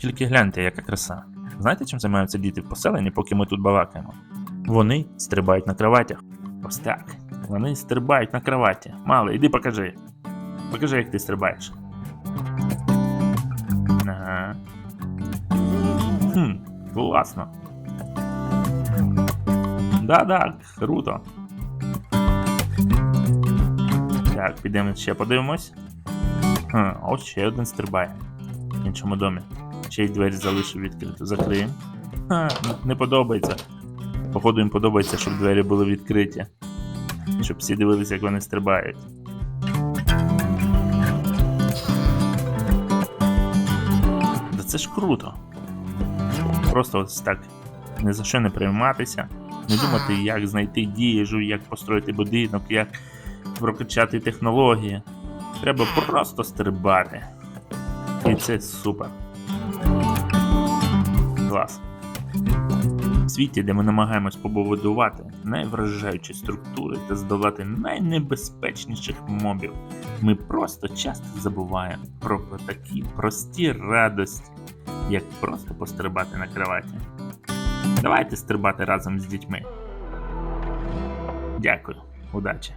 Тільки гляньте, яка краса. Знаєте, чим займаються діти в поселенні, поки ми тут балакаємо? Вони стрибають на кроватях. Ось так. Вони стрибають на кроваті. Малий, іди покажи. Покажи, як ти стрибаєш. Ага. Хм, класно. Да-да, круто. Так, підемо ще подивимось. Хм, ось ще один стрибає. В іншому домі. Ще й двері залишив відкрито. Закриємо. Не подобається. Походу їм подобається, щоб двері були відкриті. Щоб всі дивилися, як вони стрибають. Да це ж круто. Просто ось так ні за що не прийматися, не думати, як знайти їжу, як построїти будинок, як прокачати технології. Треба просто стрибати. І це супер. Клас. В світі, де ми намагаємось побудувати найвражаючі структури та здолати найнебезпечніших мобів, ми просто часто забуваємо про такі прості радості, як просто пострибати на кроваті. Давайте стрибати разом з дітьми. Дякую, удачі.